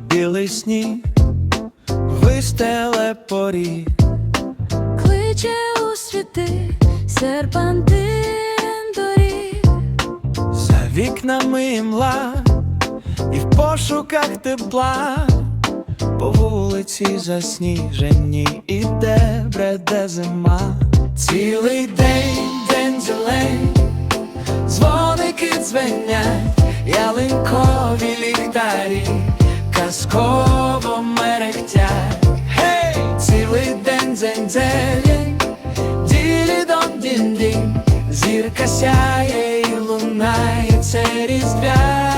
чорно-білий сніг, вистеле поріг. кличе у світи серпантин доріг, За вікнами мла і в пошуках тепла, по вулиці засніжені іде бреде зима. Цілий день, день зелень, дзвоники дзвенять, ялинкові ліхтарі, казково мерехтять. Гей, цілий день, дзень день, ділі-дон, дін-дін, зірка сяє і лунає, це різдвя.